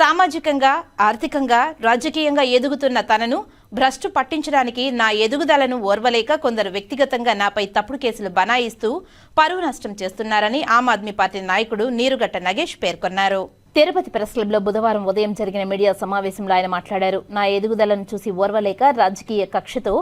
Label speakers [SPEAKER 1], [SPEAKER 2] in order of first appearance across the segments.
[SPEAKER 1] సామాజికంగా ఆర్థికంగా రాజకీయంగా ఎదుగుతున్న తనను భ్రష్టు పట్టించడానికి నా ఎదుగుదలను ఓర్వలేక కొందరు వ్యక్తిగతంగా నాపై తప్పుడు కేసులు బనాయిస్తూ పరువు నష్టం చేస్తున్నారని ఆమ్ ఆద్మీ పార్టీ నాయకుడు నీరుగట్ట నగేష్ పేర్కొన్నారు. తిరుపతి ప్రెస్ క్లబ్లో బుధవారం ఉదయం జరిగిన మీడియా సమావేశంలో ఆయన మాట్లాడారు. నా ఎదుగుదలను చూసి ఓర్వలేక రాజకీయ కక్షతో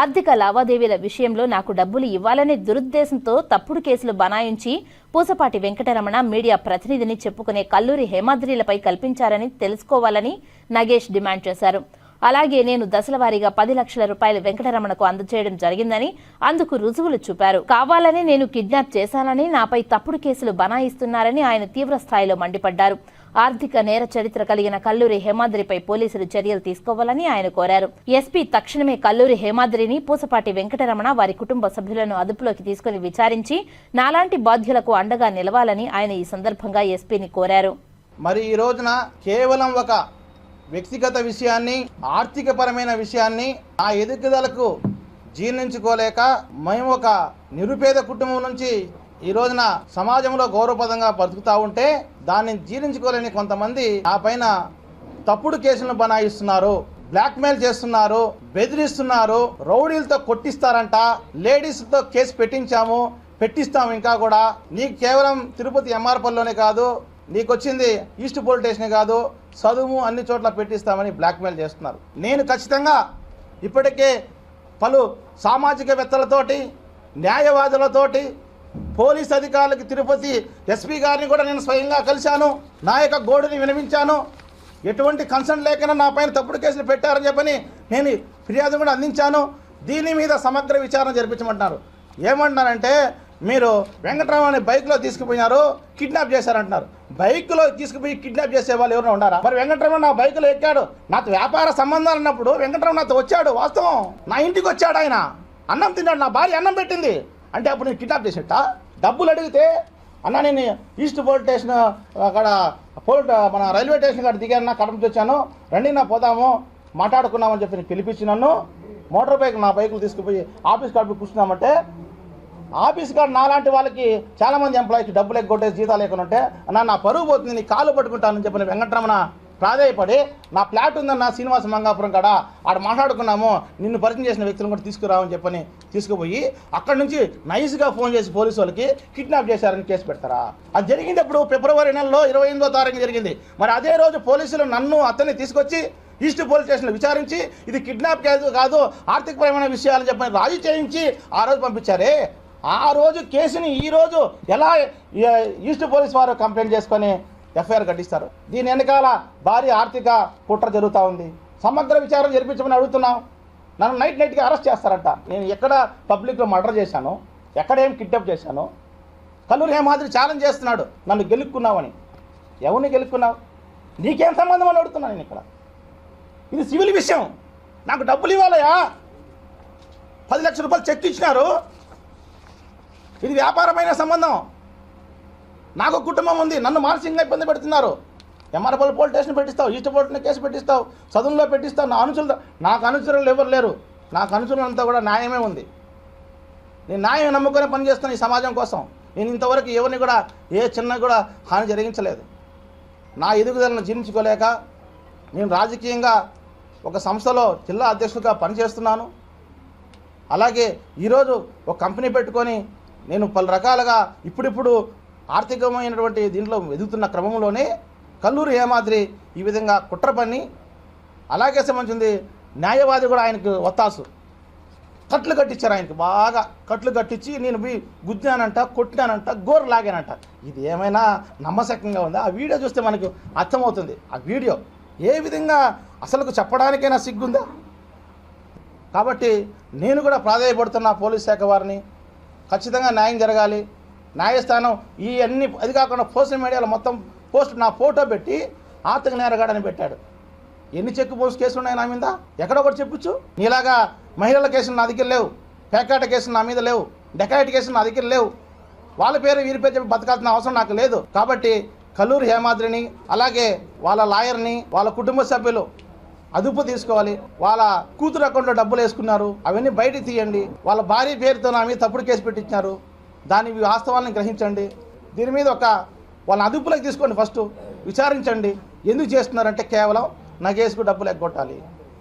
[SPEAKER 1] ఆర్థిక లావాదేవీల విషయంలో నాకు డబ్బులు ఇవ్వాలనే దురుద్దేశంతో తప్పుడు కేసులు బనాయించి పూసపాటి వెంకటరమణ మీడియా ప్రతినిధిని చెప్పుకునే కల్లూరి హేమాద్రిలపై కల్పించారని తెలుసుకోవాలని నగేష్ డిమాండ్ చేశారు. అలాగే నేను దశలవారీగా పది లక్షల రూపాయలు వెంకటరమణకు అందజేయడం జరిగిందని అందుకు రుజువులు చూపారు. కావాలని నేను కిడ్నాప్ చేశానని నాపై తప్పుడు కేసులు బనాయిస్తున్నారని ఆయన తీవ్ర స్థాయిలో మండిపడ్డారు. ఆర్థిక నేర చరిత్ర కలిగిన కల్లూరి హేమాద్రిపై పోలీసులు చర్యలు తీసుకోవాలని ఆయన కోరారు. ఎస్పీ తక్షణమే కల్లూరి హేమాద్రిని పూసపాటి వెంకటరమణ వారి కుటుంబ సభ్యులను అదుపులోకి తీసుకుని విచారించి నాలాంటి బాధ్యులకు అండగా నిలవాలని ఆయన ఈ సందర్భంగా ఎస్పీని కోరారు.
[SPEAKER 2] మరి ఈ రోజున కేవలం ఒక వ్యక్తిగత విషయాన్ని ఆర్థికపరమైన విషయాన్ని ఆ ఎదుగుదలకు జీర్ణించుకోలేక మేము ఒక నిరుపేద కుటుంబం నుంచి ఈ రోజున సమాజంలో గౌరవపదంగా బ్రతుకుతా ఉంటే దాన్ని జీర్ణించుకోలేని కొంతమంది ఆ పైన తప్పుడు కేసులను బనాయిస్తున్నారు బ్లాక్మెయిల్ చేస్తున్నారు బెదిరిస్తున్నారు రౌడీలతో కొట్టిస్తారంట లేడీస్తో కేసు పెట్టించాము పెట్టిస్తాము ఇంకా కూడా. నీకు కేవలం తిరుపతి ఎంఆర్పల్లోనే కాదు నీకు వచ్చింది ఈస్ట్ పోలీస్ స్టేషన్ కాదు చదువు అన్ని చోట్ల పెట్టిస్తామని బ్లాక్మెయిల్ చేస్తున్నారు. నేను ఖచ్చితంగా ఇప్పటికే పలు సామాజికవేత్తలతోటి న్యాయవాదులతోటి పోలీస్ అధికారులకి తిరుపతి ఎస్పీ గారిని కూడా నేను స్వయంగా కలిశాను. నా యొక్క గోడుని వినవించాను ఎటువంటి కన్సర్న్ లేకుండా నా పైన తప్పుడు కేసులు పెట్టారని చెప్పని నేను ఫిర్యాదు కూడా అందించాను. దీని మీద సమగ్ర విచారణ జరిపించమంటున్నారు. ఏమంటున్నారంటే మీరు వెంకటరామని బైక్లో తీసుకుపోయినారు కిడ్నాప్ చేశారంటున్నారు. బైక్లో తీసుకుపోయి కిడ్నాప్ చేసే వాళ్ళు ఎవరైనా ఉన్నారా మరి వెంకటరమణ నా బైక్లో ఎక్కాడు. నాతో వ్యాపార సంబంధాలు ఉన్నప్పుడు వెంకటరమణ నాతో వచ్చాడు వాస్తవం. నా ఇంటికి వచ్చాడు ఆయన. అన్నం తిన్నాడు నా భార్య అన్నం పెట్టింది. అంటే అప్పుడు నేను కిడ్నాప్ చేసేట? డబ్బులు అడిగితే అన్న నేను ఈస్ట్ పోలీస్ స్టేషన్ అక్కడ పోల్ మన రైల్వే స్టేషన్ కాడ దిగాను నా కడప వచ్చాను. రండి నా పోదాము మాట్లాడుకున్నామని చెప్పి నేను పిలిపించి నన్ను మోటార్ బైక్ నా బైకులు తీసుకుపోయి ఆఫీస్ కాడ కూర్చున్నామంటే ఆఫీస్ కాడ నాలాంటి వాళ్ళకి చాలామంది ఎంప్లాయీకి డబ్బులు ఎగ్గొట్టే జీతాలు లేకుండా ఉంటే నా పరుగు పోతుంది నీ కాలు పట్టుకుంటానని చెప్పిన వెంకటరమణ ప్రాధాయపడి నా ఫ్లాట్ ఉందన్న శ్రీనివాస మంగాపురం కాడ ఆడ మాట్లాడుకున్నాము నిన్ను పరిచయం చేసిన వ్యక్తులను కూడా తీసుకురావని చెప్పని తీసుకుపోయి అక్కడి నుంచి నైస్గా ఫోన్ చేసి పోలీసు వాళ్ళకి కిడ్నాప్ చేశారని కేసు పెడతారా? అది జరిగింది ఇప్పుడు ఫిబ్రవరి నెలలో ఇరవై ఎనిమిదో తారీఖు జరిగింది. మరి అదే రోజు పోలీసులు నన్ను అతన్ని తీసుకొచ్చి ఈస్ట్ పోలీస్ స్టేషన్లో విచారించి ఇది కిడ్నాప్ కాదు కాదు ఆర్థికపరమైన విషయాలు చెప్పని రాజీ చేయించి ఆ రోజు పంపించారే? ఆ రోజు కేసుని ఈ రోజు ఎలా ఈస్ట్ పోలీస్ వారు కంప్లైంట్ చేసుకొని ఎఫ్ఐఆర్ కట్టిస్తారు. దీని వెనకాల భారీ ఆర్థిక కుట్ర జరుగుతూ ఉంది. సమగ్ర విచారణ జరిపించమని అడుగుతున్నాం. నన్ను నైట్ నైట్గా అరెస్ట్ చేస్తారంట. నేను ఎక్కడ పబ్లిక్లో మర్డర్ చేశాను ఎక్కడ ఏం కిడ్నాప్ చేశాను కల్లూరి హేమాద్రి ఛాలెంజ్ చేస్తున్నాడు. నన్ను గెలుక్కున్నావని. ఎవరిని గెలుక్కున్నావు? నీకేం సంబంధం అని అడుగుతున్నాను నేను ఇక్కడ. ఇది సివిల్ విషయం. నాకు డబ్బులు ఇవ్వాలయా పది లక్షల రూపాయలు చెక్ ఇచ్చినారు. ఇది వ్యాపారమైన సంబంధం. నాకు కుటుంబం ఉంది నన్ను మానసికంగా ఇబ్బంది పెడుతున్నారు. ఎంఆర్పల్ పోల్ స్టేషన్ పెట్టిస్తావు ఈస్ట్ కేసు పెట్టిస్తావు చదువుల్లో పెట్టిస్తావు నా అనుచరులు నాకు అనుచరులు ఎవరు లేరు. నాకు అనుచరులంతా కూడా న్యాయమే ఉంది. నేను న్యాయం నమ్ముకొని పనిచేస్తాను ఈ సమాజం కోసం. నేను ఇంతవరకు ఎవరిని కూడా ఏ చిన్న కూడా హాని జరిగించలేదు. నా ఎదుగుదలను జీర్ణించుకోలేక నేను రాజకీయంగా ఒక సంస్థలో జిల్లా అధ్యక్షుడిగా పనిచేస్తున్నాను. అలాగే ఈరోజు ఒక కంపెనీ పెట్టుకొని నేను పలు రకాలుగా ఇప్పుడిప్పుడు ఆర్థికమైనటువంటి దీంట్లో ఎదుగుతున్న క్రమంలోనే కల్లూరు హేమాద్రి ఈ విధంగా కుట్ర పని అలాగే సంబంధించింది న్యాయవాది కూడా ఆయనకు ఒత్తాసు కట్లు కట్టించారు ఆయనకి బాగా కట్లు కట్టించి నేను పోయి గుద్దానంట కొట్టినానంట గోరు లాగానంట. ఇది ఏమైనా నమ్మశకంగా ఉందా? ఆ వీడియో చూస్తే మనకు అర్థమవుతుంది. ఆ వీడియో ఏ విధంగా అసలుకు చెప్పడానికైనా సిగ్గుందా? కాబట్టి నేను కూడా ప్రాధాయపడుతున్న పోలీస్ శాఖ వారిని. ఖచ్చితంగా న్యాయం జరగాలి. న్యాయస్థానం ఇవన్నీ అది కాకుండా సోషల్ మీడియాలో మొత్తం పోస్ట్ నా ఫోటో పెట్టి ఆర్థిక నేరగాడని పెట్టాడు. ఎన్ని చెక్ పోస్ట్ కేసులు ఉన్నాయి నా మీద? ఎక్కడో ఒకటి చెప్పొచ్చు. నీలాగా మహిళల కేసులు నా దగ్గర లేవు. పేకాట కేసులు నా మీద లేవు. డెకాయిట్ కేసులు నా దగ్గర లేవు. వాళ్ళ పేరు వీరి పేరు చెప్పి బతకాల్సిన అవసరం నాకు లేదు. కాబట్టి కల్లూరు హేమాద్రిని అలాగే వాళ్ళ లాయర్ని వాళ్ళ కుటుంబ సభ్యులు అదుపు తీసుకోవాలి. వాళ్ళ కూతురు అకౌంట్లో డబ్బులు వేసుకున్నారు. అవన్నీ బయటికి తీయండి. వాళ్ళ భార్య పేరుతో నా మీద తప్పుడు కేసు పెట్టించారు. దాని వాస్తవాలను గ్రహించండి. దీని మీద ఒక వాళ్ళ అదుపులోకి తీసుకోండి ఫస్ట్. విచారించండి. ఎందుకు చేస్తున్నారంటే కేవలం నగేసుకు డబ్బులు ఎగ్గొట్టాలి.